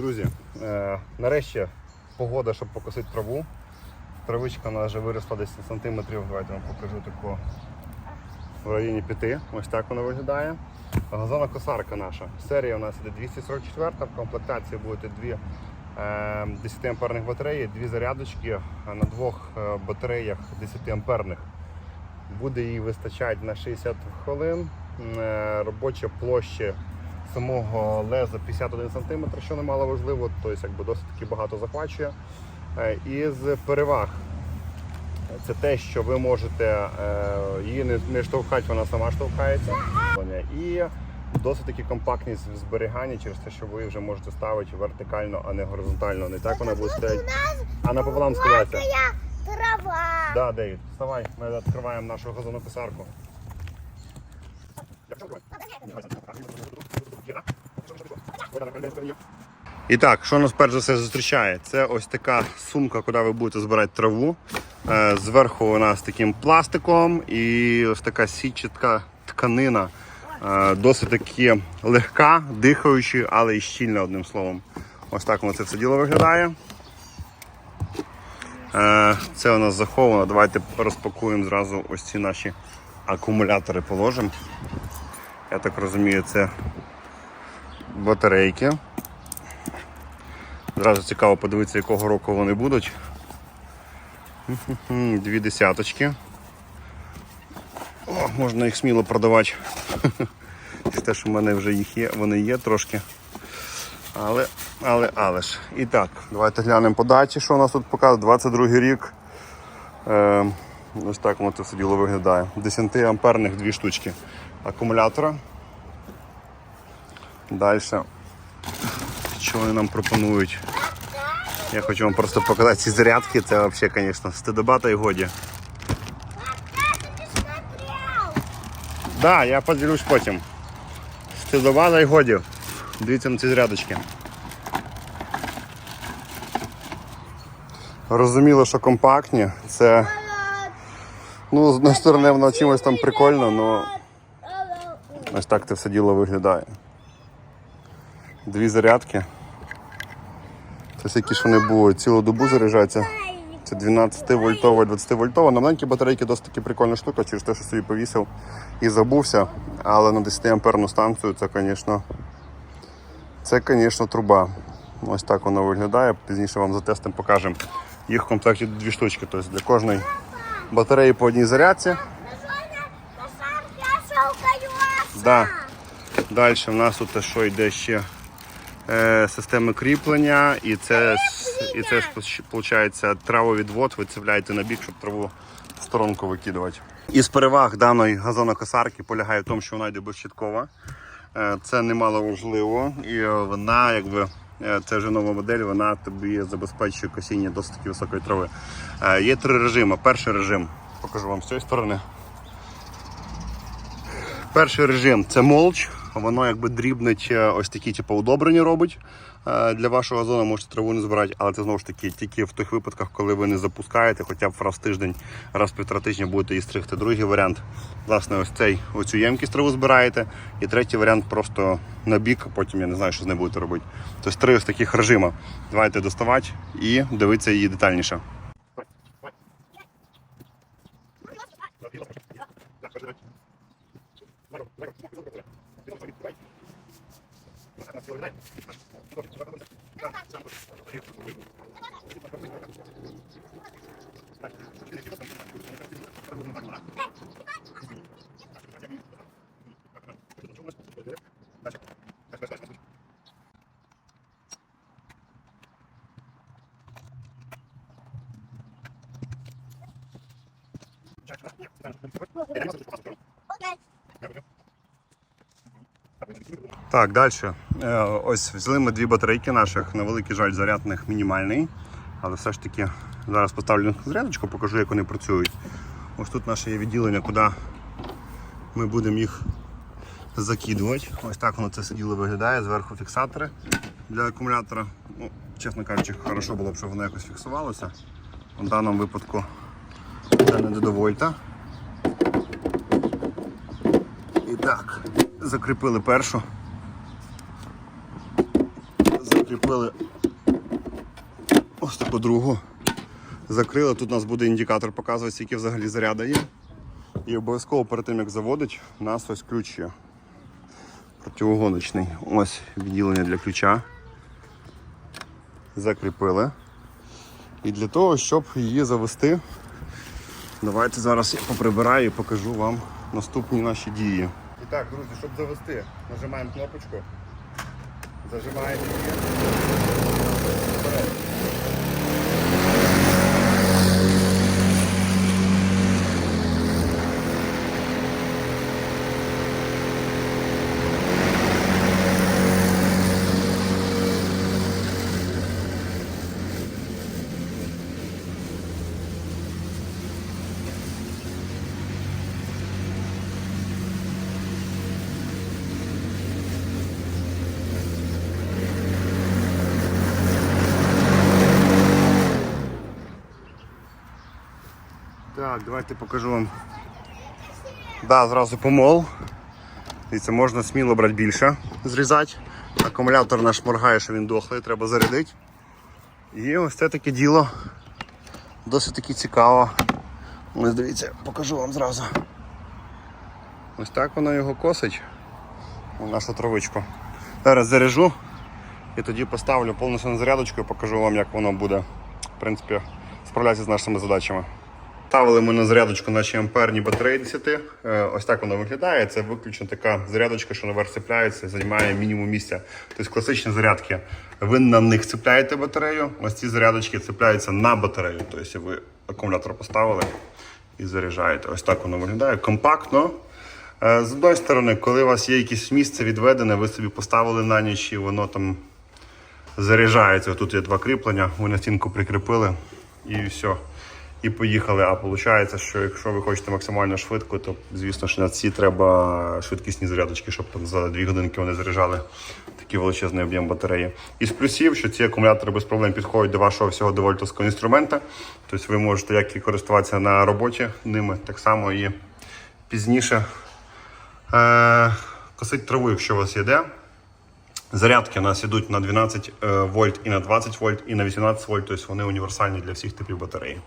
Друзі, е, нарешті погода, щоб покосити траву. Травичка нас вже виросла десь на сантиметрів. Давайте вам покажу таку в районі 5. Ось так вона виглядає. Газона косарка наша. Серія у нас іде 244, в комплектації будуть дві е, 10 амперних батареї, дві зарядочки на двох е, батареях 10 амперних. Буде їй вистачати на 60 хвилин. Е, Робоча площа самого леза 51 см, що немало важливо, тобто якби досить таки багато захвачує. Е, Із переваг це те, що ви можете е, її не, штовхати, вона сама штовхається. І досить таки компактність в зберіганні через те, що ви вже можете ставити вертикально, а не горизонтально. Не так вона буде стояти, а напополам складається. Трава. Да, Дейвід, вставай, ми відкриваємо нашу газонокосарку. І так, що нас перш за все зустрічає? Це ось така сумка, куди ви будете збирати траву. Е, Зверху вона з таким пластиком і ось така сітчатка тканина. Е, Досить таки легка, дихаюча, але і щільна одним словом. Ось так воно це все діло виглядає. Е, Це у нас заховано. Давайте розпакуємо зразу ось ці наші акумулятори положимо. Я так розумію, це батарейки. Зразу цікаво подивитися, якого року вони будуть. Дві десяточки. О, можна їх сміло продавати. Те, що в мене вже їх є, вони є трошки. Але, але, але ж. І так, давайте глянемо по даті, що у нас тут показує. 22 рік. Е, ось так воно це все діло виглядає. 10 амперних дві штучки акумулятора. Далі. Що вони нам пропонують? Я хочу вам просто показати ці зарядки. Це взагалі, звісно, стидобата і годі. Так, я поділюсь потім. Стидобата і годі. Дивіться на ці зарядочки. Розуміло, що компактні. Це, ну, з однієї сторони, воно чимось там прикольно, але ось так це все діло виглядає. Дві зарядки. Це які ж вони були, цілу добу заряджаються. Це 12 вольтова, 20 вольтова. На маленькі батарейки досить таки прикольна штука, через те, що собі повісив і забувся. Але на 10 амперну станцію це, звісно, це, звісно, труба. Ось так воно виглядає. Пізніше вам за тестом покажемо. Їх в комплекті дві штучки. Тобто для кожної батареї по одній зарядці. Да. Далі в нас тут що йде ще системи кріплення, і це, і це виходить травовідвод, ви на бік, щоб траву в сторонку викидувати. Із переваг даної газонокосарки полягає в тому, що вона йде безщиткова. Е, Це немало важливо, і е, вона, якби е, це вже нова модель, вона тобі забезпечує косіння досить таки високої трави. Е, Є три режими. Перший режим покажу вам з цієї сторони. Перший режим це молч. Воно якби дрібнить ось такі типу, удобрення робить е, для вашого газону, можете траву не збирати, але це знову ж таки тільки в тих випадках, коли ви не запускаєте, хоча б раз в тиждень, раз в півтора тижня будете її стригти. Другий варіант, власне, ось цей оцю ємкість траву збираєте. І третій варіант просто на бік, потім я не знаю, що з нею будете робити. Тобто три ось таких режима. Давайте доставати і дивитися її детальніше. Так, далі. Е, Ось взяли ми дві батарейки наших, на великий жаль, заряд них мінімальний. Але все ж таки зараз поставлю зарядочку, покажу, як вони працюють. Ось тут наше є відділення, куди ми будемо їх закидувати. Ось так воно це все діло виглядає. Зверху фіксатори для акумулятора. Ну, Чесно кажучи, хорошо було б, щоб воно якось фіксувалося. В даному випадку це не до вольта. І так, закріпили першу. Прикріпили ось таку другу. Закрили. Тут у нас буде індикатор показувати, скільки взагалі заряду є. І обов'язково перед тим, як заводить, у нас ось ключ є. Противогоночний. Ось відділення для ключа. Закріпили. І для того, щоб її завести, давайте зараз я поприбираю і покажу вам наступні наші дії. І так, друзі, щоб завести, нажимаємо кнопочку, зажимаємо її. Так, давайте покажу вам. Да, зразу помол. Дивіться, можна сміло брати більше, зрізати. Акумулятор наш моргає, що він дохлий, треба зарядити. І ось це таке діло. Досить таки цікаво. Ось дивіться, покажу вам зразу. Ось так воно його косить. Нашу травичку. Зараз заряжу і тоді поставлю повністю на зарядочку і покажу вам, як воно буде в принципі, справлятися з нашими задачами. Ставили ми на зарядочку наші амперні батареї 10. Е, Ось так воно виглядає. Це виключно така зарядочка, що наверх цепляється, займає мінімум місця. Тобто класичні зарядки. Ви на них цепляєте батарею. Ось ці зарядочки цепляються на батарею. Тобто ви акумулятор поставили і заряджаєте. Ось так воно виглядає. Компактно. Е, З одної сторони, коли у вас є якесь місце відведене, ви собі поставили на ніч і воно там заряджається. Тут є два кріплення, ви на стінку прикріпили і все. І поїхали. А виходить, що якщо ви хочете максимально швидко, то звісно ж на ці треба швидкісні зарядочки, щоб там за 2 годинки вони заряджали такий величезний об'єм батареї. Із плюсів, що ці акумулятори без проблем підходять до вашого всього довольтовського інструмента. Тобто ви можете як і користуватися на роботі ними, так само і пізніше е- косить траву, якщо у вас є де. Зарядки у нас йдуть на 12 е, вольт і на 20 вольт, і на 18 вольт, тобто вони універсальні для всіх типів батареї.